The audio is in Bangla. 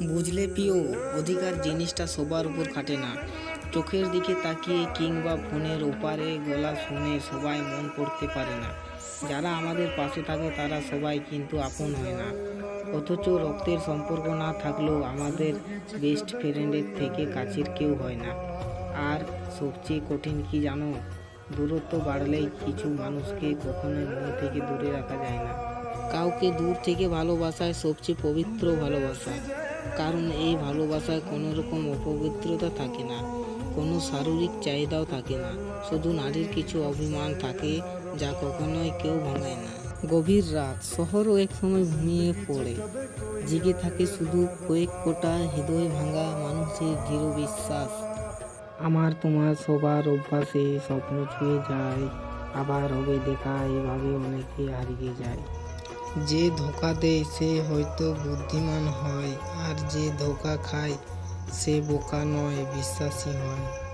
বুঝলে প্রিয় অধিকার জিনিসটা সবার উপর খাটে না। চোখের দিকে তাকিয়ে কিংবা ফোনের ওপারে গলা শুনে সবাই মন পড়তে পারে না। যারা আমাদের পাশে থাকে তারা সবাই কিন্তু আপন হয় না। অথচ রক্তের সম্পর্ক না থাকলেও আমাদের বেস্ট ফ্রেন্ডের থেকে কাছের কেউ হয় না। আর সবচেয়ে কঠিন কি জানো? দূরত্ব বাড়লেই কিছু মানুষকে কখনোই মন থেকে দূরে রাখা যায় না। কাউকে দূর থেকে ভালোবাসায় সবচেয়ে পবিত্র ভালোবাসা। কারণ এই ভালোবাসায় কোনো রকম অপবিত্রতা থাকে না, কোনো শারীরিক চাহিদাও থাকে না। শুধু নারীর কিছু অভিমান থাকে যা কখনোই কেউ ভাঙায় না। গভীর রাত শহরও এক সময় ঘুমিয়ে পড়ে। জেগে থাকে শুধু কয়েক কোটা হৃদয় ভাঙা মানুষের দৃঢ় বিশ্বাস। আমার তোমার সবার অভ্যাসে স্বপ্ন ছুঁয়ে যায়, আবার হবে দেখা, এভাবে অনেকে হারিয়ে যায়। যে ধোকা দেয় সে হয়তো বুদ্ধিমান হয়, আর যে ধোকা খায় সে বোকা নয়, বিশ্বাসী হয়।